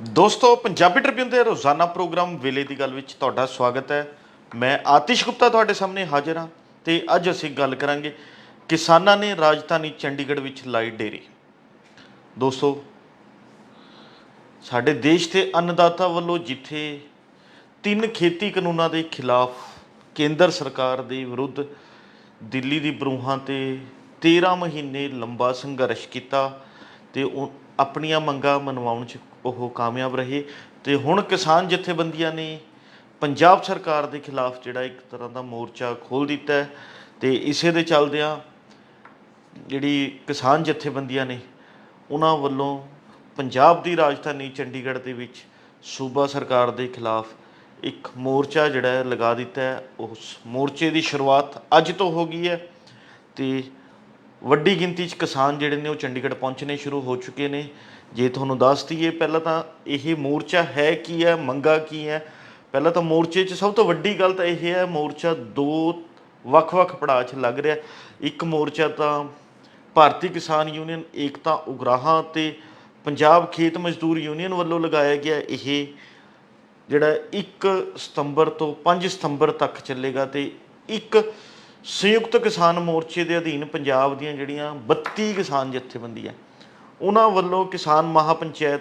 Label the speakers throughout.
Speaker 1: ਦੋਸਤੋ, ਪੰਜਾਬੀ ਟ੍ਰਿਬਿਊਨ ਦੇ ਰੋਜ਼ਾਨਾ ਪ੍ਰੋਗਰਾਮ ਵੇਲੇ ਦੀ ਗੱਲ ਵਿੱਚ ਤੁਹਾਡਾ ਸਵਾਗਤ ਹੈ। ਮੈਂ ਆਤਿਸ਼ ਗੁਪਤਾ ਤੁਹਾਡੇ ਸਾਹਮਣੇ ਹਾਜ਼ਰ ਹਾਂ ਤੇ ਅੱਜ ਅਸੀਂ ਗੱਲ ਕਰਾਂਗੇ ਕਿਸਾਨਾਂ ਨੇ ਰਾਜਧਾਨੀ ਚੰਡੀਗੜ੍ਹ ਵਿੱਚ ਲਾਈ ਡੇਰੀ। ਦੋਸਤੋ, ਸਾਡੇ ਦੇਸ਼ ਦੇ ਅੰਨਦਾਤਾ ਵੱਲੋਂ ਜਿੱਥੇ ਤਿੰਨ ਖੇਤੀ ਕਾਨੂੰਨਾਂ ਦੇ ਖਿਲਾਫ ਕੇਂਦਰ ਸਰਕਾਰ ਦੇ ਵਿਰੁੱਧ ਦਿੱਲੀ ਦੀ ਬਰੂਹਾਂ ਤੇ 13 ਮਹੀਨੇ ਲੰਬਾ ਸੰਘਰਸ਼ ਕੀਤਾ ਤੇ ਉਹ ਆਪਣੀਆਂ ਮੰਗਾਂ ਮਨਵਾਉਣ 'ਚ ਉਹ ਕਾਮਯਾਬ ਰਹੇ। ਤੇ ਹੁਣ ਕਿਸਾਨ ਜਥੇਬੰਦੀਆਂ ਨੇ ਪੰਜਾਬ ਸਰਕਾਰ ਦੇ ਖਿਲਾਫ ਜਿਹੜਾ ਇੱਕ ਤਰ੍ਹਾਂ ਦਾ ਮੋਰਚਾ ਖੋਲ ਦਿੱਤਾ ਹੈ। ਤੇ ਇਸੇ ਦੇ ਚੱਲਦਿਆਂ ਜਿਹੜੀ ਕਿਸਾਨ ਜਥੇਬੰਦੀਆਂ ਨੇ, ਉਹਨਾਂ ਵੱਲੋਂ ਪੰਜਾਬ ਦੀ ਰਾਜਧਾਨੀ ਚੰਡੀਗੜ੍ਹ ਦੇ ਵਿੱਚ ਸੂਬਾ ਸਰਕਾਰ ਦੇ ਖਿਲਾਫ ਇੱਕ ਮੋਰਚਾ ਜਿਹੜਾ ਲਗਾ ਦਿੱਤਾ ਹੈ। ਉਸ ਮੋਰਚੇ ਦੀ ਸ਼ੁਰੂਆਤ ਅੱਜ ਤੋਂ ਹੋ ਗਈ ਹੈ। ਤੇ ਵੱਡੀ ਗਿਣਤੀ 'ਚ ਕਿਸਾਨ ਜਿਹੜੇ ਨੇ ਉਹ ਚੰਡੀਗੜ੍ਹ ਪਹੁੰਚਣੇ ਸ਼ੁਰੂ ਹੋ ਚੁੱਕੇ ਨੇ। ਜੇ ਤੁਹਾਨੂੰ ਦੱਸ ਦਈਏ, ਪਹਿਲਾਂ ਤਾਂ ਇਹ ਮੋਰਚਾ ਹੈ ਕੀ ਹੈ, ਮੰਗਾ ਕੀ ਹੈ? ਪਹਿਲਾਂ ਤਾਂ ਮੋਰਚੇ 'ਚ ਸਭ ਤੋਂ ਵੱਡੀ ਗੱਲ ਤਾਂ ਇਹ ਹੈ, ਮੋਰਚਾ ਦੋ ਵੱਖ-ਵੱਖ ਪੜਾਅ 'ਚ ਲੱਗ ਰਿਹਾ। ਇੱਕ ਮੋਰਚਾ ਤਾਂ ਭਾਰਤੀ ਕਿਸਾਨ ਯੂਨੀਅਨ ਏਕਤਾ ਉਗਰਾਹਾਂ ਤੇ ਪੰਜਾਬ ਖੇਤ ਮਜ਼ਦੂਰ ਯੂਨੀਅਨ ਵੱਲੋਂ ਲਗਾਇਆ ਗਿਆ। ਇਹ ਜਿਹੜਾ 1 ਸਤੰਬਰ ਤੋਂ 5 ਸਤੰਬਰ ਤੱਕ ਚੱਲੇਗਾ ਤੇ ਇੱਕ ਸੰਯੁਕਤ ਕਿਸਾਨ ਮੋਰਚੇ ਦੇ ਅਧੀਨ ਪੰਜਾਬ ਦੀਆਂ ਜਿਹੜੀਆਂ 32 ਕਿਸਾਨ ਜਥੇਬੰਦੀਆਂ ਉਹਨਾਂ ਵੱਲੋਂ ਕਿਸਾਨ ਮਹਾਪੰਚਾਇਤ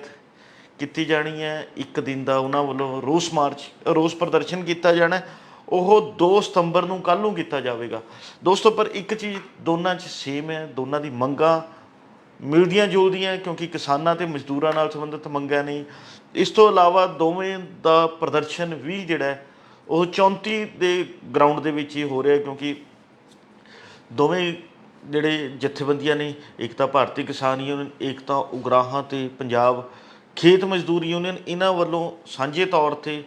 Speaker 1: ਕੀਤੀ ਜਾਣੀ ਹੈ, ਇੱਕ ਦਿਨ ਦਾ ਉਹਨਾਂ ਵੱਲੋਂ ਰੋਸ ਮਾਰਚ, ਰੋਸ ਪ੍ਰਦਰਸ਼ਨ ਕੀਤਾ ਜਾਣਾ ਉਹ 2 ਸਤੰਬਰ ਨੂੰ ਕੱਲ੍ਹ ਨੂੰ ਕੀਤਾ ਜਾਵੇਗਾ। ਦੋਸਤੋ, ਪਰ ਇੱਕ ਚੀਜ਼ ਦੋਨਾਂ 'ਚ ਸੇਮ ਹੈ, ਦੋਨਾਂ ਦੀ ਮੰਗਾਂ ਮਿਲਦੀਆਂ ਜੁਲਦੀਆਂ ਕਿਉਂਕਿ ਕਿਸਾਨਾਂ ਤੇ ਮਜ਼ਦੂਰਾਂ ਨਾਲ ਸੰਬੰਧਿਤ ਮੰਗਾਂ ਨੇ। ਇਸ ਤੋਂ ਇਲਾਵਾ ਦੋਵੇਂ ਦਾ ਪ੍ਰਦਰਸ਼ਨ ਵੀ ਜਿਹੜਾ ਉਹ 34 ਦੇ ਗਰਾਊਂਡ ਦੇ ਵਿੱਚ ਹੀ ਹੋ ਰਿਹਾ ਕਿਉਂਕਿ ਦੋਵੇਂ ਜਿਹੜੇ ਜਥੇਬੰਦੀਆਂ ਨੇ, ਇੱਕ ਤਾਂ ਭਾਰਤੀ ਕਿਸਾਨ ਯੂਨੀਅਨ, ਇੱਕ ਤਾਂ ਉਗਰਾਹਾਂ ਤੇ ਪੰਜਾਬ ਖੇਤ ਮਜ਼ਦੂਰ ਯੂਨੀਅਨ, ਇਹਨਾਂ ਵੱਲੋਂ ਸਾਂਝੇ ਤੌਰ ਤੇ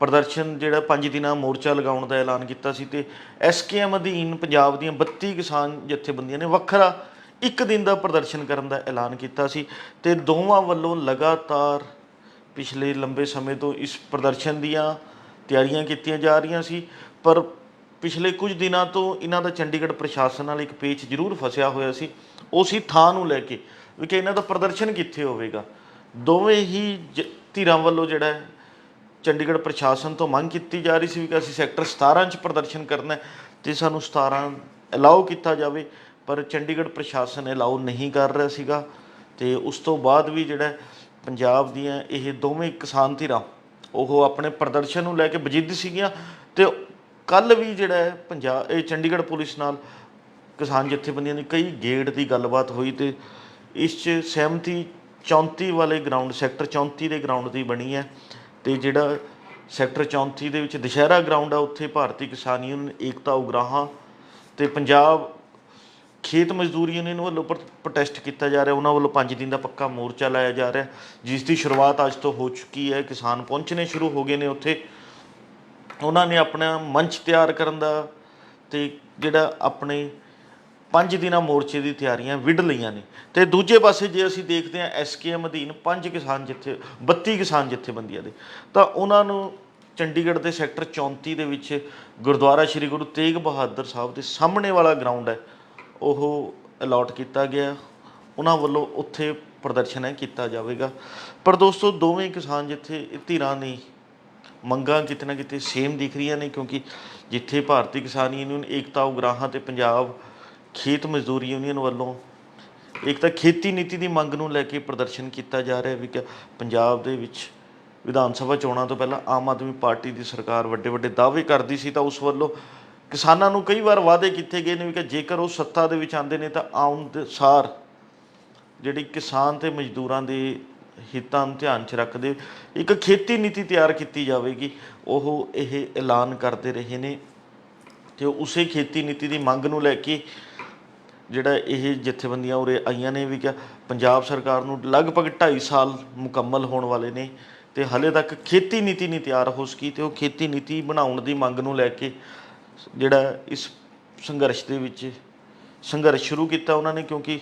Speaker 1: ਪ੍ਰਦਰਸ਼ਨ ਜਿਹੜਾ 5 ਦਿਨਾਂ ਮੋਰਚਾ ਲਗਾਉਣ ਦਾ ਐਲਾਨ ਕੀਤਾ ਸੀ ਤੇ ਐਸਕੇਐਮ ਅਧੀਨ ਪੰਜਾਬ ਦੀਆਂ 32 ਕਿਸਾਨ ਜਥੇਬੰਦੀਆਂ ਨੇ ਵੱਖਰਾ ਇੱਕ ਦਿਨ ਦਾ ਪ੍ਰਦਰਸ਼ਨ ਕਰਨ ਦਾ ਐਲਾਨ ਕੀਤਾ ਸੀ ਤੇ ਦੋਵਾਂ ਵੱਲੋਂ ਲਗਾਤਾਰ ਪਿਛਲੇ ਲੰਬੇ ਸਮੇਂ ਤੋਂ ਇਸ ਪ੍ਰਦਰਸ਼ਨ ਦੀਆਂ ਤਿਆਰੀਆਂ ਕੀਤੀਆਂ ਜਾ ਰਹੀਆਂ ਸੀ, ਪਰ ਪਿਛਲੇ ਕੁਝ ਦਿਨਾਂ ਤੋਂ ਇਹਨਾਂ ਦਾ ਚੰਡੀਗੜ੍ਹ ਪ੍ਰਸ਼ਾਸਨ ਨਾਲ ਇੱਕ ਪੇਚ ਜ਼ਰੂਰ ਫਸਿਆ ਹੋਇਆ ਸੀ। ਉਸੇ ਥਾਂ ਨੂੰ ਲੈ ਕੇ ਵੀ ਕਿ ਇਹਨਾਂ ਦਾ ਪ੍ਰਦਰਸ਼ਨ ਕਿੱਥੇ ਹੋਵੇਗਾ? ਦੋਵੇਂ ਹੀ ਜ- ਧਿਰਾਂ ਵੱਲੋਂ ਜਿਹੜਾ ਚੰਡੀਗੜ੍ਹ ਪ੍ਰਸ਼ਾਸਨ ਤੋਂ ਮੰਗ ਕੀਤੀ ਜਾ ਰਹੀ ਸੀ ਵੀ ਕਿ ਅਸੀਂ ਸੈਕਟਰ 17 'ਚ ਪ੍ਰਦਰਸ਼ਨ ਕਰਨਾ ਹੈ ਤੇ ਸਾਨੂੰ 17 ਅਲਾਉ ਕੀਤਾ ਜਾਵੇ, ਪਰ ਚੰਡੀਗੜ੍ਹ ਪ੍ਰਸ਼ਾਸਨ ਅਲਾਉ ਨਹੀਂ ਕਰ ਰਿਹਾ ਸੀਗਾ ਤੇ ਉਸ ਤੋਂ ਬਾਅਦ ਵੀ ਜਿਹੜਾ ਪੰਜਾਬ ਦੀਆਂ ਇਹ ਦੋਵੇਂ ਕਿਸਾਨ ਧਿਰਾਂ, ਉਹ ਆਪਣੇ ਪ੍ਰਦਰਸ਼ਨ ਨੂੰ ਲੈ ਕੇ ਬਜਿੱਦ ਸੀਗੀਆਂ ਤੇ ਕੱਲ ਵੀ ਜਿਹੜਾ ਹੈ ਪੰਜਾਬ ਇਹ ਚੰਡੀਗੜ੍ਹ ਪੁਲਿਸ ਨਾਲ ਕਿਸਾਨ ਜਥੇਬੰਦੀਆਂ ਦੀ ਕਈ ਗੇੜ ਦੀ ਗੱਲਬਾਤ ਹੋਈ ਤੇ ਇਸ 'ਚ ਸਹਿਮਤੀ 34 ਵਾਲੇ ਗਰਾਊਂਡ ਸੈਕਟਰ 34 ਦੇ ਗਰਾਊਂਡ ਦੀ ਬਣੀ ਹੈ ਤੇ ਜਿਹੜਾ ਸੈਕਟਰ 34 ਦੇ ਵਿੱਚ ਦੁਸ਼ਹਿਰਾ ਗਰਾਊਂਡ ਆ, ਉੱਥੇ ਭਾਰਤੀ ਕਿਸਾਨ ਯੂਨੀਅਨ ਏਕਤਾ ਉਗਰਾਹਾਂ ਤੇ ਪੰਜਾਬ ਖੇਤ ਮਜ਼ਦੂਰ ਯੂਨੀਅਨ ਵੱਲੋਂ ਪ੍ਰੋਟੈਸਟ ਕੀਤਾ ਜਾ ਰਿਹਾ, ਉਹਨਾਂ ਵੱਲੋਂ 5 ਦਿਨ ਦਾ ਪੱਕਾ ਮੋਰਚਾ ਲਾਇਆ ਜਾ ਰਿਹਾ। ਜਿਸ ਦੀ ਸ਼ੁਰੂਆਤ ਅੱਜ ਤੋਂ ਹੋ ਚੁੱਕੀ ਹੈ, ਕਿਸਾਨ ਪਹੁੰਚਣੇ ਸ਼ੁਰੂ ਹੋ ਗਏ ਨੇ ਉੱਥੇ। ਉਹਨਾਂ ਨੇ ਆਪਣਾ ਮੰਚ ਤਿਆਰ ਕਰਨ ਦਾ ਤੇ ਜਿਹੜਾ ਆਪਣੇ ਪੰਜ ਦਿਨਾਂ ਮੋਰਚੇ ਦੀ ਤਿਆਰੀਆਂ ਵਿੱਢ ਲਈਆਂ ਨੇ। ਤੇ ਦੂਜੇ ਪਾਸੇ ਜੇ ਅਸੀਂ ਦੇਖਦੇ ਹਾਂ ਐਸਕੇਐਮ ਅਧੀਨ ਪੰਜ ਕਿਸਾਨ ਜਿੱਥੇ 32 ਕਿਸਾਨ ਜਥੇਬੰਦੀਆਂ ਦੇ, ਤਾਂ ਉਹਨਾਂ ਨੂੰ ਚੰਡੀਗੜ੍ਹ ਦੇ ਸੈਕਟਰ 34 ਦੇ ਵਿੱਚ ਗੁਰਦੁਆਰਾ ਸ੍ਰੀ ਗੁਰੂ ਤੇਗ ਬਹਾਦਰ ਸਾਹਿਬ ਦੇ ਸਾਹਮਣੇ ਵਾਲਾ ਗਰਾਊਂਡ ਹੈ, ਉਹ ਅਲਾਟ ਕੀਤਾ ਗਿਆ। ਉਹਨਾਂ ਵੱਲੋਂ ਉੱਥੇ ਪ੍ਰਦਰਸ਼ਨ ਹੈ, ਕੀਤਾ ਜਾਵੇਗਾ। ਪਰ ਦੋਸਤੋ, ਦੋਵੇਂ ਕਿਸਾਨ ਜਿੱਥੇ ਧਿਰਾਂ ਨਹੀਂ ਮੰਗਾਂ ਕਿਤੇ ਨਾ ਕਿਤੇ ਸੇਮ ਦਿਖ ਰਹੀਆਂ ਨੇ, ਕਿਉਂਕਿ ਜਿੱਥੇ ਭਾਰਤੀ ਕਿਸਾਨ ਯੂਨੀਅਨ ਏਕਤਾ ਉਗਰਾਹਾਂ ਤੇ ਪੰਜਾਬ, ਖੇਤ ਮਜ਼ਦੂਰ ਯੂਨੀਅਨ ਵੱਲੋਂ, ਇੱਕ ਤਾਂ ਖੇਤੀ ਨੀਤੀ ਦੀ ਮੰਗ ਨੂੰ ਲੈ ਕੇ ਪ੍ਰਦਰਸ਼ਨ ਕੀਤਾ ਜਾ ਰਿਹਾ ਵੀ ਕਿ ਪੰਜਾਬ ਦੇ ਵਿੱਚ ਵਿਧਾਨ ਸਭਾ ਚੋਣਾਂ ਤੋਂ ਪਹਿਲਾਂ ਆਮ ਆਦਮੀ ਪਾਰਟੀ ਦੀ ਸਰਕਾਰ ਵੱਡੇ ਵੱਡੇ ਦਾਅਵੇ ਕਰਦੀ ਸੀ, ਤਾਂ ਉਸ ਵੱਲੋਂ ਕਿਸਾਨਾਂ ਨੂੰ ਕਈ ਵਾਰ ਵਾਅਦੇ ਕੀਤੇ ਗਏ ਨੇ ਵੀ ਕਿ ਜੇਕਰ ਉਹ ਸੱਤਾ ਦੇ ਵਿੱਚ ਆਉਂਦੇ ਨੇ, ਤਾਂ ਆਉਣ ਦੇ ਸਾਰ ਜਿਹੜੀ ਕਿਸਾਨ ਤੇ ਮਜ਼ਦੂਰਾਂ ਦੇ ਹਿੱਤਾਂ ਨੂੰ ਧਿਆਨ 'ਚ ਰੱਖਦੇ, ਇੱਕ ਖੇਤੀ ਨੀਤੀ ਤਿਆਰ ਕੀਤੀ ਜਾਵੇਗੀ, ਉਹ ਇਹ ਐਲਾਨ ਕਰਦੇ ਰਹੇ ਨੇ ਤੇ ਉਸੇ ਖੇਤੀ ਨੀਤੀ ਦੀ ਮੰਗ ਨੂੰ ਲੈ ਕੇ ਜਿਹੜਾ ਇਹ ਜਥੇਬੰਦੀਆਂ ਉਰੇ ਆਈਆਂ ਨੇ ਵੀ ਕਿ ਪੰਜਾਬ ਸਰਕਾਰ ਨੂੰ ਲਗਭਗ 2.5 ਸਾਲ ਮੁਕੰਮਲ ਹੋਣ ਵਾਲੇ ਨੇ ਤੇ ਹਲੇ ਤੱਕ ਖੇਤੀ ਨੀਤੀ ਨਹੀਂ ਤਿਆਰ ਹੋ ਸਕੀ ਤੇ ਉਹ ਖੇਤੀ ਨੀਤੀ ਬਣਾਉਣ ਦੀ ਮੰਗ ਨੂੰ ਲੈ ਕੇ ਜਿਹੜਾ ਇਸ ਸੰਘਰਸ਼ ਦੇ ਵਿੱਚ ਸੰਘਰਸ਼ ਸ਼ੁਰੂ ਕੀਤਾ ਉਹਨਾਂ ਨੇ ਕਿਉਂਕਿ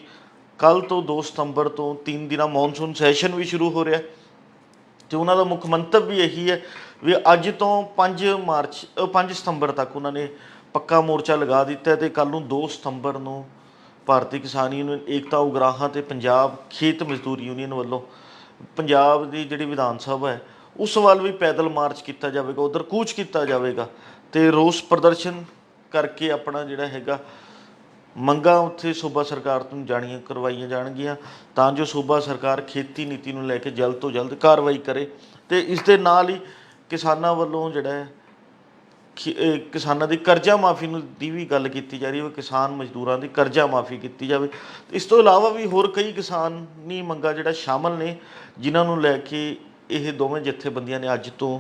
Speaker 1: ਕੱਲ ਤੋਂ 2 ਸਤੰਬਰ ਤੋਂ 3 ਦਿਨਾਂ ਮੌਨਸੂਨ ਸੈਸ਼ਨ ਵੀ ਸ਼ੁਰੂ ਹੋ ਰਿਹਾ ਤੇ ਉਹਨਾਂ ਦਾ ਮੁੱਖ ਮੰਤਵ ਵੀ ਇਹੀ ਹੈ ਵੀ ਅੱਜ ਤੋਂ 5 ਮਾਰਚ ਅ, 5 ਸਤੰਬਰ ਤੱਕ ਉਹਨਾਂ ਨੇ ਪੱਕਾ ਮੋਰਚਾ ਲਗਾ ਦਿੱਤਾ ਹੈ ਤੇ ਕੱਲ ਨੂੰ 2 ਸਤੰਬਰ ਨੂੰ ਭਾਰਤੀ ਕਿਸਾਨ ਯੂਨੀਅਨ ਏਕਤਾ ਉਗਰਾਹਾਂ ਤੇ ਪੰਜਾਬ ਖੇਤ ਮਜ਼ਦੂਰ ਯੂਨੀਅਨ ਵੱਲੋਂ ਪੰਜਾਬ ਦੀ ਜਿਹੜੀ ਵਿਧਾਨ ਸਭਾ ਹੈ ਉਸ ਵੱਲ ਵੀ ਪੈਦਲ ਮਾਰਚ ਕੀਤਾ ਜਾਵੇਗਾ ਉਧਰ ਕੂਚ ਕੀਤਾ ਜਾਵੇਗਾ ਤੇ ਰੋਸ ਪ੍ਰਦਰਸ਼ਨ ਕਰਕੇ ਆਪਣਾ ਜਿਹੜਾ ਹੈਗਾ ਮੰਗਾਂ ਉੱਥੇ ਸੂਬਾ ਸਰਕਾਰ ਤੋਂ ਜਾਣੀਆਂ ਕਰਵਾਈਆਂ ਜਾਣਗੀਆਂ, ਤਾਂ ਜੋ ਸੂਬਾ ਸਰਕਾਰ ਖੇਤੀ ਨੀਤੀ ਨੂੰ ਲੈ ਕੇ ਜਲਦ ਤੋਂ ਜਲਦ ਕਾਰਵਾਈ ਕਰੇ। ਤੇ ਇਸ ਦੇ ਨਾਲ ਹੀ ਕਿਸਾਨਾਂ ਵੱਲੋਂ ਜਿਹੜਾ ਹੈ ਕਿਸਾਨਾਂ ਦੀ ਕਰਜ਼ਾ ਮਾਫੀ ਨੂੰ ਦੀ ਵੀ ਗੱਲ ਕੀਤੀ ਜਾ ਰਹੀ ਹੈ ਕਿਸਾਨ ਮਜ਼ਦੂਰਾਂ ਦੀ ਕਰਜ਼ਾ ਮਾਫੀ ਕੀਤੀ ਜਾਵੇ। ਇਸ ਤੋਂ ਇਲਾਵਾ ਵੀ ਹੋਰ ਕਈ ਕਿਸਾਨੀ ਮੰਗਾਂ ਜਿਹੜਾ ਸ਼ਾਮਲ ਨੇ, ਜਿਨ੍ਹਾਂ ਨੂੰ ਲੈ ਕੇ ਇਹ ਦੋਵੇਂ ਜਥੇਬੰਦੀਆਂ ਨੇ ਅੱਜ ਤੋਂ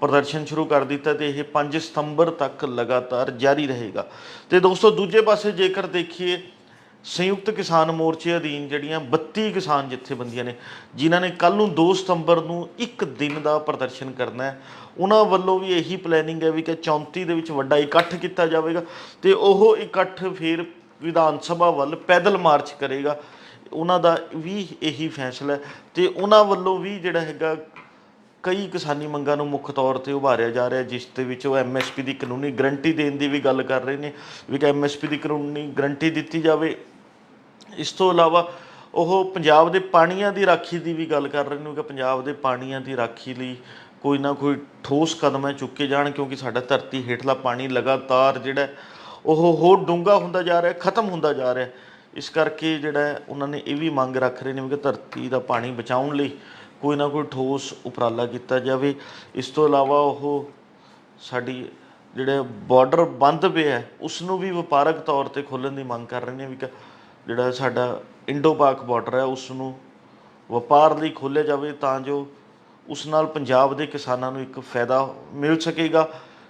Speaker 1: ਪ੍ਰਦਰਸ਼ਨ ਸ਼ੁਰੂ ਕਰ ਦਿੱਤਾ ਤੇ ਇਹ 5 ਸਤੰਬਰ ਤੱਕ ਲਗਾਤਾਰ ਜਾਰੀ ਰਹੇਗਾ। ਤੇ ਦੋਸਤੋ, ਦੂਜੇ ਪਾਸੇ ਜੇਕਰ ਦੇਖੀਏ, ਸੰਯੁਕਤ ਕਿਸਾਨ ਮੋਰਚੇ ਅਧੀਨ ਜਿਹੜੀਆਂ 32 ਕਿਸਾਨ ਜਥੇਬੰਦੀਆਂ ਨੇ, ਜਿਨ੍ਹਾਂ ਨੇ ਕੱਲ ਨੂੰ 2 ਸਤੰਬਰ ਨੂੰ ਇੱਕ ਦਿਨ ਦਾ ਪ੍ਰਦਰਸ਼ਨ ਕਰਨਾ ਹੈ, ਉਹਨਾਂ ਵੱਲੋਂ ਵੀ ਇਹੀ ਪਲੈਨਿੰਗ ਹੈ ਵੀ ਕਿ 34 ਦੇ ਵਿੱਚ ਵੱਡਾ ਇਕੱਠ ਕੀਤਾ ਜਾਵੇਗਾ ਤੇ ਉਹ ਇਕੱਠ ਫਿਰ ਵਿਧਾਨ ਸਭਾ ਵੱਲ ਪੈਦਲ ਮਾਰਚ ਕਰੇਗਾ। ਉਹਨਾਂ ਦਾ ਵੀ ਇਹੀ ਫੈਸਲਾ ਹੈ ਤੇ ਉਹਨਾਂ ਵੱਲੋਂ ਵੀ ਜਿਹੜਾ ਹੈਗਾ ਕਈ ਕਿਸਾਨੀ ਮੰਗਾਂ ਨੂੰ ਮੁੱਖ ਤੌਰ ਤੇ ਉਭਾਰਿਆ ਜਾ ਰਿਹਾ, ਜਿਸ ਦੇ ਵਿੱਚ ਉਹ ਐਮਐਸਪੀ ਦੀ ਕਾਨੂੰਨੀ ਗਰੰਟੀ ਦੇਣ ਦੀ ਵੀ ਗੱਲ ਕਰ ਰਹੇ ਨੇ, ਵੀ ਕਿ ਐਮਐਸਪੀ ਦੀ ਕਾਨੂੰਨੀ ਗਰੰਟੀ ਦਿੱਤੀ ਜਾਵੇ। ਇਸ ਤੋਂ ਇਲਾਵਾ ਉਹ ਪੰਜਾਬ ਦੇ ਪਾਣੀਆਂ ਦੀ ਰਾਖੀ ਦੀ ਵੀ ਗੱਲ ਕਰ ਰਹੇ ਨੇ, ਕਿ ਪੰਜਾਬ ਦੇ ਪਾਣੀਆਂ ਦੀ ਰਾਖੀ ਲਈ ਕੋਈ ਨਾ ਕੋਈ ਠੋਸ ਕਦਮ ਹੈ ਚੁੱਕੇ ਜਾਣ, ਕਿਉਂਕਿ ਸਾਡਾ ਧਰਤੀ ਹੇਠਲਾ ਪਾਣੀ ਲਗਾਤਾਰ ਜਿਹੜਾ ਉਹ ਹੋਰ ਡੂੰਘਾ ਹੁੰਦਾ ਜਾ ਰਿਹਾ, ਖਤਮ ਹੁੰਦਾ ਜਾ ਰਿਹਾ। ਇਸ ਕਰਕੇ ਜਿਹੜਾ ਉਹਨਾਂ ਨੇ ਇਹ ਵੀ ਮੰਗ ਰੱਖ ਰਹੇ ਨੇ ਕਿ ਧਰਤੀ ਦਾ ਪਾਣੀ ਬਚਾਉਣ ਲਈ ਕੋਈ ਨਾ ਕੋਈ ਠੋਸ ਉਪਰਾਲਾ ਕੀਤਾ ਜਾਵੇ। ਇਸ ਤੋਂ ਇਲਾਵਾ ਉਹ ਸਾਡੀ ਜਿਹੜੇ ਬਾਰਡਰ ਬੰਦ ਪਿਆ ਹੈ, ਉਸ ਨੂੰ ਵੀ ਵਪਾਰਕ ਤੌਰ ਤੇ ਖੋਲ੍ਹਣ ਦੀ ਮੰਗ ਕਰ ਰਹੇ ਨੇ ਵੀ ਕਿ ਜਿਹੜਾ ਸਾਡਾ ਇੰਡੋ ਪਾਕ ਬਾਰਡਰ ਹੈ ਉਸ ਨੂੰ ਵਪਾਰ ਲਈ ਖੋਲ੍ਹਿਆ ਜਾਵੇ ਤਾਂ ਜੋ ਉਸ ਨਾਲ ਪੰਜਾਬ ਦੇ ਕਿਸਾਨਾਂ ਨੂੰ ਇੱਕ ਫਾਇਦਾ ਮਿਲ ਸਕੇਗਾ।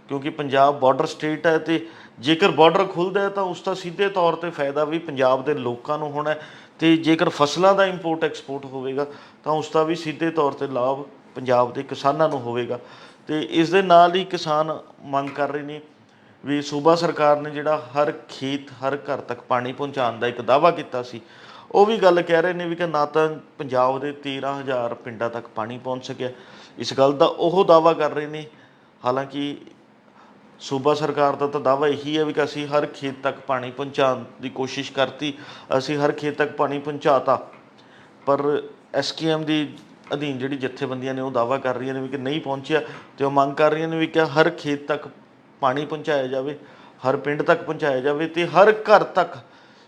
Speaker 1: ਕਿਉਂਕਿ ਪੰਜਾਬ ਬਾਰਡਰ ਸਟੇਟ ਹੈ ਤੇ ਜੇਕਰ ਬਾਰਡਰ ਖੁੱਲਦਾ ਹੈ ਤਾਂ ਉਸ ਦਾ ਸਿੱਧੇ ਤੌਰ ਤੇ ਫਾਇਦਾ ਵੀ ਪੰਜਾਬ ਦੇ ਲੋਕਾਂ ਨੂੰ ਹੋਣਾ ਤੇ ਜੇਕਰ ਫਸਲਾਂ ਦਾ ਇੰਪੋਰਟ ਐਕਸਪੋਰਟ ਹੋਵੇਗਾ, ਤਾਂ ਉਸ ਦਾ ਵੀ ਸਿੱਧੇ ਤੌਰ ਤੇ ਲਾਭ ਪੰਜਾਬ ਦੇ ਕਿਸਾਨਾਂ ਨੂੰ ਹੋਵੇਗਾ। ਤੇ ਇਸ ਦੇ ਨਾਲ ਹੀ ਕਿਸਾਨ ਮੰਗ ਕਰ ਰਹੇ ਨੇ ਵੀ ਸੂਬਾ ਸਰਕਾਰ ਨੇ ਜਿਹੜਾ ਹਰ ਖੇਤ, ਹਰ ਘਰ ਤੱਕ ਪਾਣੀ ਪਹੁੰਚਾਉਣ ਦਾ ਇੱਕ ਦਾਅਵਾ ਕੀਤਾ ਸੀ, ਉਹ ਵੀ ਗੱਲ ਕਹਿ ਰਹੇ ਨੇ ਵੀ ਕਿ ਨਾ ਤਾਂ ਪੰਜਾਬ ਦੇ 13000 ਪਿੰਡਾਂ ਤੱਕ ਪਾਣੀ ਪਹੁੰਚ ਸਕਿਆ। ਇਸ ਗੱਲ ਦਾ ਉਹ ਦਾਅਵਾ ਕਰ ਰਹੇ ਨੇ, ਹਾਲਾਂਕਿ ਸੂਬਾ ਸਰਕਾਰ ਦਾ ਤਾਂ ਦਾਅਵਾ ਇਹੀ ਹੈ ਵੀ ਕਿ ਅਸੀਂ ਹਰ ਖੇਤ ਤੱਕ ਪਾਣੀ ਪਹੁੰਚਾਉਣ ਦੀ ਕੋਸ਼ਿਸ਼ ਕਰਤੀ, ਅਸੀਂ ਹਰ ਖੇਤ ਤੱਕ ਪਾਣੀ ਪਹੁੰਚਾਤਾ। ਪਰ ਐਸਕੇਐਮ ਦੀ ਅਧੀਨ ਜਿਹੜੀ ਜਥੇਬੰਦੀਆਂ ਨੇ ਉਹ ਦਾਅਵਾ ਕਰ ਰਹੀਆਂ ਨੇ ਵੀ ਕਿ ਨਹੀਂ ਪਹੁੰਚਿਆ ਤੇ ਉਹ ਮੰਗ ਕਰ ਰਹੀਆਂ ਨੇ ਵੀ ਕਿ ਹਰ ਖੇਤ ਤੱਕ ਪਾਣੀ ਪਹੁੰਚਾਇਆ ਜਾਵੇ, ਹਰ ਪਿੰਡ ਤੱਕ ਪਹੁੰਚਾਇਆ ਜਾਵੇ ਤੇ ਹਰ ਘਰ ਤੱਕ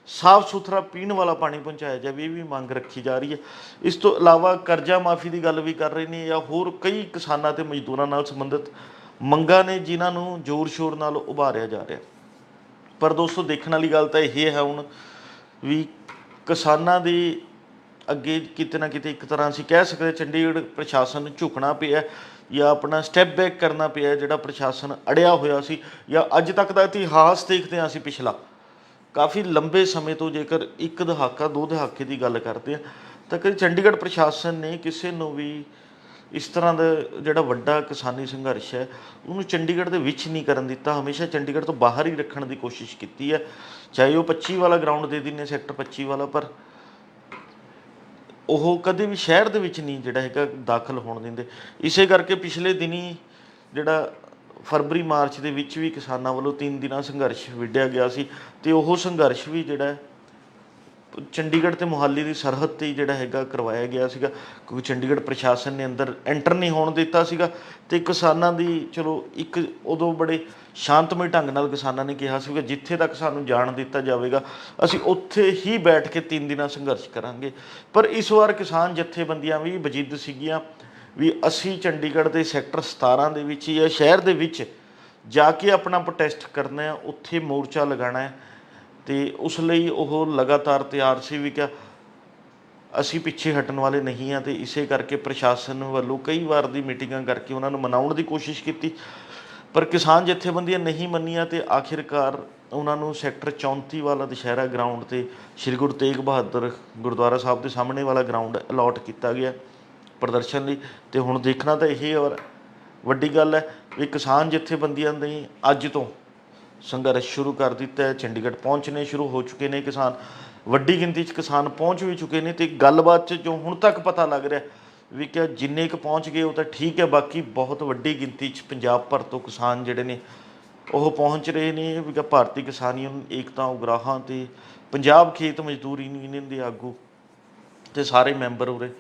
Speaker 1: ਸਾਫ਼ ਸੁਥਰਾ ਪੀਣ ਵਾਲਾ ਪਾਣੀ ਪਹੁੰਚਾਇਆ ਜਾਵੇ, ਇਹ ਵੀ ਮੰਗ ਰੱਖੀ ਜਾ ਰਹੀ ਹੈ। ਇਸ ਤੋਂ ਇਲਾਵਾ ਕਰਜ਼ਾ ਮਾਫੀ ਦੀ ਗੱਲ ਵੀ ਕਰ ਰਹੇ ਨੇ ਜਾਂ ਹੋਰ ਕਈ ਕਿਸਾਨਾਂ ਤੇ ਮਜ਼ਦੂਰਾਂ ਨਾਲ ਸੰਬੰਧਿਤ ਮੰਗਾਂ ਨੇ ਜਿਨ੍ਹਾਂ ਨੂੰ ਜ਼ੋਰ ਸ਼ੋਰ ਨਾਲ ਉਭਾਰਿਆ ਜਾ ਰਿਹਾ। ਪਰ ਦੋਸਤੋ, ਦੇਖਣ ਵਾਲੀ ਗੱਲ ਤਾਂ ਇਹ ਹੈ ਹੁਣ ਵੀ ਕਿਸਾਨਾਂ ਦੀ ਅੱਗੇ ਕਿਤੇ ਨਾ ਕਿਤੇ ਇੱਕ ਤਰ੍ਹਾਂ ਅਸੀਂ ਕਹਿ ਸਕਦੇ ਚੰਡੀਗੜ੍ਹ ਪ੍ਰਸ਼ਾਸਨ ਨੂੰ ਝੁਕਣਾ ਪਿਆ ਜਾਂ ਆਪਣਾ ਸਟੈਪ ਬੈਕ ਕਰਨਾ ਪਿਆ ਜਿਹੜਾ ਪ੍ਰਸ਼ਾਸਨ ਅੜਿਆ ਹੋਇਆ ਸੀ ਜਾਂ ਅੱਜ ਤੱਕ ਦਾ ਇਤਿਹਾਸ ਦੇਖਦੇ ਹਾਂ ਅਸੀਂ ਪਿਛਲਾ। ਕਾਫੀ ਲੰਬੇ ਸਮੇਂ ਤੋਂ ਜੇਕਰ ਇੱਕ ਦਹਾਕਾ, ਦੋ ਦਹਾਕੇ ਦੀ ਗੱਲ ਕਰਦੇ ਆ ਤਾਂ ਕਦੇ ਚੰਡੀਗੜ੍ਹ ਪ੍ਰਸ਼ਾਸਨ ਨੇ ਕਿਸੇ ਨੂੰ ਵੀ ਇਸ ਤਰ੍ਹਾਂ ਦਾ ਜਿਹੜਾ ਵੱਡਾ ਕਿਸਾਨੀ ਸੰਘਰਸ਼ ਹੈ, ਉਹਨੂੰ ਚੰਡੀਗੜ੍ਹ ਦੇ ਵਿੱਚ ਨਹੀਂ ਕਰਨ ਦਿੱਤਾ। ਹਮੇਸ਼ਾ ਚੰਡੀਗੜ੍ਹ ਤੋਂ ਬਾਹਰ ਹੀ ਰੱਖਣ ਦੀ ਕੋਸ਼ਿਸ਼ ਕੀਤੀ ਹੈ। ਚਾਹੇ ਉਹ 25 ਵਾਲਾ ਗਰਾਊਂਡ ਦੇ ਦਿੰਨੇ ਸੈਕਟਰ 25 ਵਾਲਾ, ਪਰ ਉਹ ਕਦੇ ਵੀ ਸ਼ਹਿਰ ਦੇ ਵਿੱਚ ਨਹੀਂ ਜਿਹੜਾ ਹੈਗਾ ਦਾਖਲ ਹੋਣ ਦਿੰਦੇ। ਇਸੇ ਕਰਕੇ ਪਿਛਲੇ ਦਿਨੀ ਜਿਹੜਾ ਫਰਵਰੀ, ਮਾਰਚ ਦੇ ਵਿੱਚ ਵੀ ਕਿਸਾਨਾਂ ਵੱਲੋਂ 3 ਦਿਨਾਂ ਸੰਘਰਸ਼ ਵਿੱਢਿਆ ਗਿਆ ਸੀ ਤੇ ਉਹ ਸੰਘਰਸ਼ ਵੀ ਜਿਹੜਾ ਚੰਡੀਗੜ੍ਹ ਤੇ ਮੁਹਾਲੀ ਦੀ ਸਰਹੱਦ ਤੇ ਜਿਹੜਾ ਹੈਗਾ ਕਰਵਾਇਆ ਗਿਆ ਸੀਗਾ, ਕਿਉਂਕਿ ਚੰਡੀਗੜ੍ਹ ਪ੍ਰਸ਼ਾਸਨ ਨੇ ਅੰਦਰ ਐਂਟਰ ਨਹੀਂ ਹੋਣ ਦਿੱਤਾ ਸੀਗਾ ਤੇ ਕਿਸਾਨਾਂ ਦੀ, ਚਲੋ ਇੱਕ ਉਦੋਂ ਬੜੇ ਸ਼ਾਂਤਮਈ ਢੰਗ ਨਾਲ ਕਿਸਾਨਾਂ ਨੇ ਕਿਹਾ ਸੀਗਾ, ਜਿੱਥੇ ਤੱਕ ਸਾਨੂੰ ਜਾਣ ਦਿੱਤਾ ਜਾਵੇਗਾ, ਅਸੀਂ ਉੱਥੇ ਹੀ ਬੈਠ ਕੇ ਤਿੰਨ ਦਿਨਾਂ ਸੰਘਰਸ਼ ਕਰਾਂਗੇ। ਪਰ ਇਸ ਵਾਰ ਕਿਸਾਨ ਜਥੇਬੰਦੀਆਂ ਵੀ ਵਜੀਦ ਸੀਗੀਆਂ ਵੀ ਅਸੀਂ ਚੰਡੀਗੜ੍ਹ ਦੇ ਸੈਕਟਰ 17 ਦੇ ਵਿੱਚ ਜਾਂ ਸ਼ਹਿਰ ਦੇ ਵਿੱਚ ਜਾ ਕੇ ਆਪਣਾ ਪ੍ਰੋਟੈਸਟ ਕਰਨਾ ਹੈ, ਉੱਥੇ ਮੋਰਚਾ ਲਗਾਉਣਾ ਹੈ। ਤੇ ਉਸ ਲਈ ਉਹ ਲਗਾਤਾਰ ਤਿਆਰ ਸੀ ਵੀ ਕਿ ਅਸੀਂ ਪਿੱਛੇ ਹਟਣ ਵਾਲੇ ਨਹੀਂ ਆ ਤੇ ਇਸੇ ਕਰਕੇ ਪ੍ਰਸ਼ਾਸਨ ਵੱਲੋਂ ਕਈ ਵਾਰ ਦੀ ਮੀਟਿੰਗਾਂ ਕਰਕੇ ਉਹਨਾਂ ਨੂੰ ਮਨਾਉਣ ਦੀ ਕੋਸ਼ਿਸ਼ ਕੀਤੀ। ਪਰ ਕਿਸਾਨ ਜਥੇਬੰਦੀਆਂ ਨਹੀਂ ਮੰਨੀਆਂ ਤੇ ਆਖਿਰਕਾਰ ਉਹਨਾਂ ਨੂੰ ਸੈਕਟਰ 34 ਵਾਲਾ ਦੁਸ਼ਹਿਰਾ ਗਰਾਊਂਡ ਤੇ ਸ੍ਰੀ ਗੁਰੂ ਤੇਗ ਬਹਾਦਰ ਗੁਰਦੁਆਰਾ ਸਾਹਿਬ ਦੇ ਸਾਹਮਣੇ ਵਾਲਾ ਗਰਾਊਂਡ ਅਲਾਟ ਕੀਤਾ ਗਿਆ ਪ੍ਰਦਰਸ਼ਨ ਲਈ। ਤੇ ਹੁਣ ਦੇਖਣਾ ਤਾਂ ਇਹ ਔਰ ਵੱਡੀ ਗੱਲ ਹੈ ਵੀ ਕਿਸਾਨ ਜਥੇਬੰਦੀਆਂ ਨੇ ਅੱਜ ਤੋਂ ਸੰਘਰਸ਼ ਸ਼ੁਰੂ ਕਰ ਦਿੱਤਾ ਹੈ, ਚੰਡੀਗੜ੍ਹ ਪਹੁੰਚਣੇ ਸ਼ੁਰੂ ਹੋ ਚੁੱਕੇ ਨੇ ਕਿਸਾਨ, ਵੱਡੀ ਗਿਣਤੀ 'ਚ ਕਿਸਾਨ ਪਹੁੰਚ ਵੀ ਚੁੱਕੇ ਨੇ ਤੇ ਗੱਲਬਾਤ 'ਚ ਜੋ ਹੁਣ ਤੱਕ ਪਤਾ ਲੱਗ ਰਿਹਾ ਵੀ ਕਿ ਜਿੰਨੇ ਕੁ ਪਹੁੰਚ ਗਏ ਉਹ ਤਾਂ ਠੀਕ ਹੈ, ਬਾਕੀ ਬਹੁਤ ਵੱਡੀ ਗਿਣਤੀ 'ਚ ਪੰਜਾਬ ਭਰ ਤੋਂ ਕਿਸਾਨ ਜਿਹੜੇ ਨੇ ਉਹ ਪਹੁੰਚ ਰਹੇ ਨੇ, ਵੀ ਕਿ ਭਾਰਤੀ ਕਿਸਾਨ ਯੂਨੀਅਨ ਏਕਤਾ, ਉਗਰਾਹਾਂ ਤੇ ਪੰਜਾਬ ਖੇਤ ਮਜ਼ਦੂਰ ਯੂਨੀਅਨ ਦੇ ਆਗੂ ਤੇ ਸਾਰੇ ਮੈਂਬਰ ਉਰੇ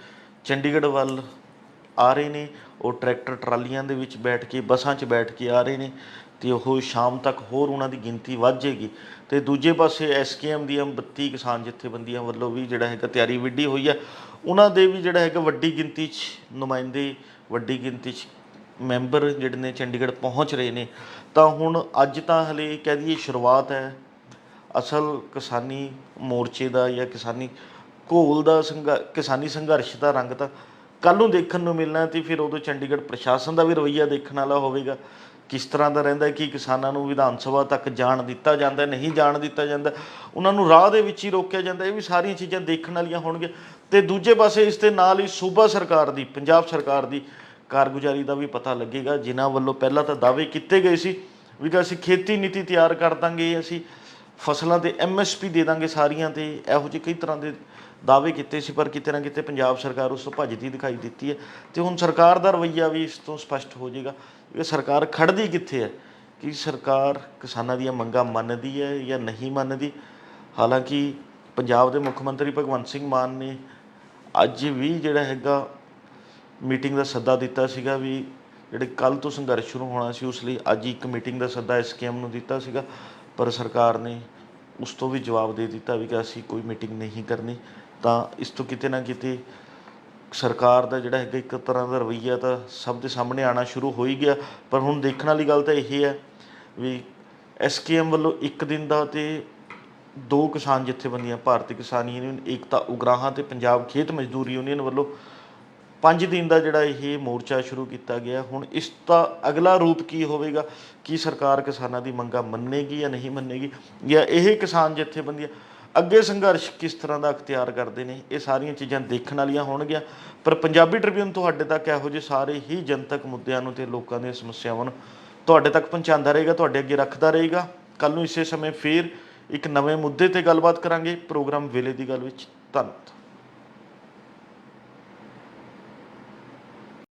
Speaker 1: ਚੰਡੀਗੜ੍ਹ ਵੱਲ ਆ ਰਹੇ ਨੇ, ਉਹ ਟਰੈਕਟਰ ਟਰਾਲੀਆਂ ਦੇ ਵਿੱਚ ਬੈਠ ਕੇ, ਬੱਸਾਂ 'ਚ ਬੈਠ ਕੇ ਆ ਰਹੇ ਨੇ ਤੇ ਉਹ ਸ਼ਾਮ ਤੱਕ ਹੋਰ ਉਹਨਾਂ ਦੀ ਗਿਣਤੀ ਵੱਧ ਜਾਏਗੀ। ਤੇ ਦੂਜੇ ਪਾਸੇ ਐਸਕੇਐਮ ਦੀਆਂ 32 ਕਿਸਾਨ ਜਥੇਬੰਦੀਆਂ ਵੱਲੋਂ ਵੀ ਜਿਹੜਾ ਹੈਗਾ ਤਿਆਰੀ ਵਿੱਢੀ ਹੋਈ ਹੈ। ਉਹਨਾਂ ਦੇ ਵੀ ਜਿਹੜਾ ਹੈਗਾ ਵੱਡੀ ਗਿਣਤੀ 'ਚ ਨੁਮਾਇੰਦੇ, ਵੱਡੀ ਗਿਣਤੀ 'ਚ ਮੈਂਬਰ ਜਿਹੜੇ ਨੇ ਚੰਡੀਗੜ੍ਹ ਪਹੁੰਚ ਰਹੇ ਨੇ। ਤਾਂ ਹੁਣ ਅੱਜ ਤਾਂ ਹਲੇ ਕਹਿ ਦਈਏ ਸ਼ੁਰੂਆਤ ਹੈ। ਅਸਲ ਕਿਸਾਨੀ ਮੋਰਚੇ ਦਾ ਜਾਂ ਕਿਸਾਨੀ ਘੋਲ ਦਾ ਸੰਘ, ਕਿਸਾਨੀ ਸੰਘਰਸ਼ ਦਾ ਰੰਗ ਤਾਂ ਕੱਲ ਨੂੰ ਦੇਖਣ ਨੂੰ ਮਿਲਣਾ ਤੇ ਫਿਰ ਉਦੋਂ ਚੰਡੀਗੜ੍ਹ ਪ੍ਰਸ਼ਾਸਨ ਦਾ ਵੀ ਰਵੱਈਆ ਦੇਖਣ ਵਾਲਾ ਹੋਵੇਗਾ। ਕਿਸ ਤਰ੍ਹਾਂ ਦਾ ਰਹਿੰਦਾ ਕਿ ਕਿਸਾਨਾਂ ਨੂੰ ਵਿਧਾਨ ਸਭਾ ਤੱਕ ਜਾਣ ਦਿੱਤਾ ਜਾਂਦਾ ਨਹੀਂ ਜਾਣ ਦਿੱਤਾ ਜਾਂਦਾ ਉਹਨਾਂ ਨੂੰ ਰਾਹ ਦੇ ਵਿੱਚ ਹੀ ਰੋਕਿਆ ਜਾਂਦਾ ਇਹ ਵੀ ਸਾਰੀਆਂ ਚੀਜ਼ਾਂ ਦੇਖਣ ਵਾਲੀਆਂ ਹੋਣਗੀਆਂ। ਤੇ ਦੂਜੇ ਪਾਸੇ ਇਸ ਦੇ ਨਾਲ ਹੀ ਸੂਬਾ ਸਰਕਾਰ ਦੀ, ਪੰਜਾਬ ਸਰਕਾਰ ਦੀ ਕਾਰਗੁਜ਼ਾਰੀ ਦਾ ਵੀ ਪਤਾ ਲੱਗੇਗਾ। ਜਿਨ੍ਹਾਂ ਵੱਲੋਂ ਪਹਿਲਾਂ ਤਾਂ ਦਾਅਵੇ ਕੀਤੇ ਗਏ ਸੀ ਵੀ ਕਿ ਅਸੀਂ ਖੇਤੀ ਨੀਤੀ ਤਿਆਰ ਕਰ ਦਾਂਗੇ, ਅਸੀਂ ਫਸਲਾਂ ਤੇ ਐਮਐਸਪੀ ਦੇ ਦਾਂਗੇ ਸਾਰੀਆਂ ਤੇ ਇਹੋ ਜਿਹੇ ਕਈ ਤਰ੍ਹਾਂ ਦੇ ਦਾਅਵੇ ਕੀਤੇ ਸੀ, ਪਰ ਕਿਤੇ ਨਾ ਕਿਤੇ ਪੰਜਾਬ ਸਰਕਾਰ ਉਸ ਤੋਂ ਭੱਜਦੀ ਦਿਖਾਈ ਦਿੱਤੀ ਹੈ। ਤੇ ਹੁਣ ਸਰਕਾਰ ਦਾ ਰਵੱਈਆ ਵੀ ਇਸ ਤੋਂ ਸਪਸ਼ਟ ਹੋ ਜਾਏਗਾ। ਕਿ ਸਰਕਾਰ ਖੜਦੀ ਕਿੱਥੇ ਹੈ? ਕਿ ਸਰਕਾਰ ਕਿਸਾਨਾਂ ਦੀਆਂ ਮੰਗਾਂ ਮੰਨਦੀ ਹੈ ਜਾਂ ਨਹੀਂ ਮੰਨਦੀ? ਹਾਲਾਂਕਿ ਪੰਜਾਬ ਦੇ ਮੁੱਖ ਮੰਤਰੀ ਭਗਵੰਤ ਸਿੰਘ ਮਾਨ ਨੇ ਅੱਜ ਵੀ ਜਿਹੜਾ ਹੈਗਾ ਮੀਟਿੰਗ ਦਾ ਸੱਦਾ ਦਿੱਤਾ ਸੀਗਾ ਵੀ ਜਿਹੜੇ ਕੱਲ ਤੋਂ ਸੰਘਰਸ਼ ਸ਼ੁਰੂ ਹੋਣਾ ਸੀ, ਉਸ ਲਈ ਅੱਜ ਇੱਕ ਮੀਟਿੰਗ ਦਾ ਸੱਦਾ ਐਸਕੇਐਮ ਨੂੰ ਦਿੱਤਾ ਸੀਗਾ, ਪਰ ਸਰਕਾਰ ਨੇ ਉਸ ਤੋਂ ਵੀ ਜਵਾਬ ਦੇ ਦਿੱਤਾ ਵੀ ਕਿ ਅਸੀਂ ਕੋਈ ਮੀਟਿੰਗ ਨਹੀਂ ਕਰਨੀ। ਤਾਂ ਇਸ ਤੋਂ ਕਿਤੇ ਨਾ ਕਿਤੇ ਸਰਕਾਰ ਦਾ ਜਿਹੜਾ ਹੈਗਾ ਇੱਕ ਤਰ੍ਹਾਂ ਦਾ ਰਵੱਈਆ ਤਾਂ ਸਭ ਦੇ ਸਾਹਮਣੇ ਆਣਾ ਸ਼ੁਰੂ ਹੋ ਹੀ ਗਿਆ, ਪਰ ਹੁਣ ਦੇਖਣ ਵਾਲੀ ਗੱਲ ਤਾਂ ਇਹ ਹੈ ਵੀ ਐਸਕੇਐਮ ਵੱਲੋਂ ਇੱਕ ਦਿਨ ਦਾ ਤੇ ਦੋ ਕਿਸਾਨ ਜਥੇਬੰਦੀਆਂ, ਭਾਰਤੀ ਕਿਸਾਨ ਯੂਨੀਅਨ, ਏਕਤਾ ਉਗਰਾਹਾਂ ਤੇ ਪੰਜਾਬ ਖੇਤ ਮਜ਼ਦੂਰ ਯੂਨੀਅਨ ਵੱਲੋਂ ਪੰਜ ਦਿਨ ਦਾ ਜਿਹੜਾ ਇਹ ਮੋਰਚਾ ਸ਼ੁਰੂ ਕੀਤਾ ਗਿਆ। ਹੁਣ ਇਸ ਦਾ ਅਗਲਾ ਰੂਪ ਕੀ ਹੋਵੇਗਾ? ਕੀ ਸਰਕਾਰ ਕਿਸਾਨਾਂ ਦੀ ਮੰਗਾਂ ਮੰਨੇਗੀ ਜਾਂ ਨਹੀਂ ਮੰਨੇਗੀ? ਜਾਂ ਇਹ ਕਿਸਾਨ ਜਥੇਬੰਦੀਆਂ ਅੱਗੇ ਸੰਘਰਸ਼ ਕਿਸ ਤਰ੍ਹਾਂ ਦਾ ਅਖਤਿਆਰ ਕਰਦੇ ਨੇ? ਇਹ ਸਾਰੀਆਂ ਚੀਜ਼ਾਂ ਦੇਖਣ ਵਾਲੀਆਂ ਹੋਣਗੀਆਂ। ਪਰ ਪੰਜਾਬੀ ਟ੍ਰਿਬਿਊਨ ਤੁਹਾਡੇ ਤੱਕ ਇਹੋ ਜਿਹੇ ਸਾਰੇ ਹੀ ਜਨਤਕ ਮੁੱਦਿਆਂ ਨੂੰ ਤੇ ਲੋਕਾਂ ਦੀਆਂ ਸਮੱਸਿਆਵਾਂ ਨੂੰ ਤੁਹਾਡੇ ਤੱਕ ਪਹੁੰਚਾਉਂਦਾ ਰਹੇਗਾ, ਤੁਹਾਡੇ ਅੱਗੇ ਰੱਖਦਾ ਰਹੇਗਾ। ਕੱਲ ਨੂੰ ਇਸੇ ਸਮੇਂ ਫੇਰ ਇੱਕ ਨਵੇਂ ਮੁੱਦੇ ਤੇ ਗੱਲਬਾਤ ਕਰਾਂਗੇ। ਪ੍ਰੋਗਰਾਮ ਵੇਲੇ ਦੀ ਗੱਲ ਵਿੱਚ ਧੰਨਵਾਦ।